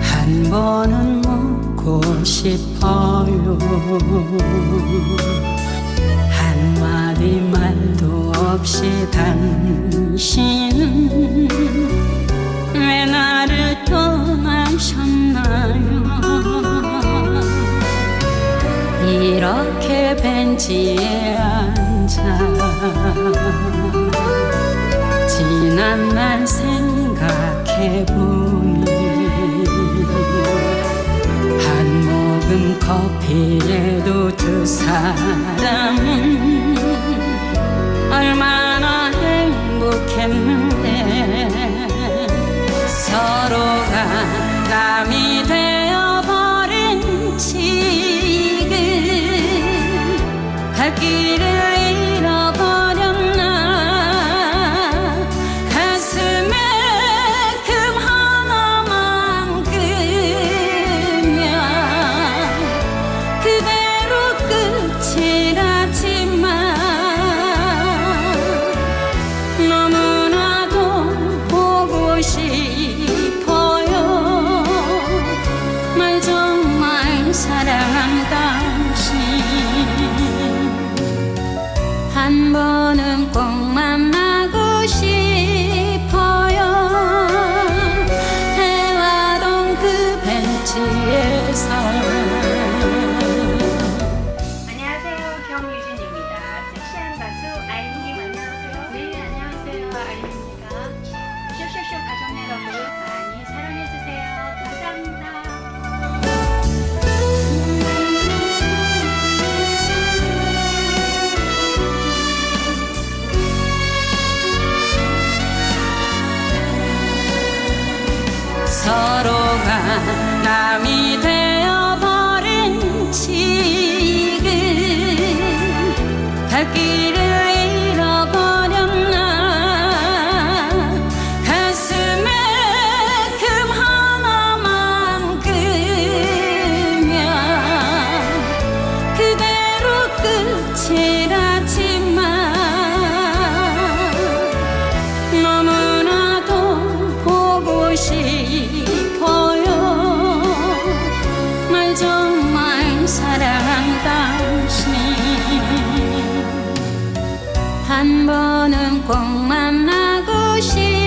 한 번은 묻고 싶어요. 한마디 말도 없이 당신은 왜 나를 떠나셨나요? 이렇게 벤치에 앉아 지난 날 생각해보니 한 모금 커피에도 두 사람은 얼마나 행복했는데 서로가 남이 되어버린 지금 갈 길을 한 번은 꼭 만나고 싶어요 해와던 그 벤치에서 안녕하세요. 경유진입니다. 섹시한 가수 아이님 안녕하세요. 네, 안녕하세요. 서 한 번은 꼭 만나고 싶어.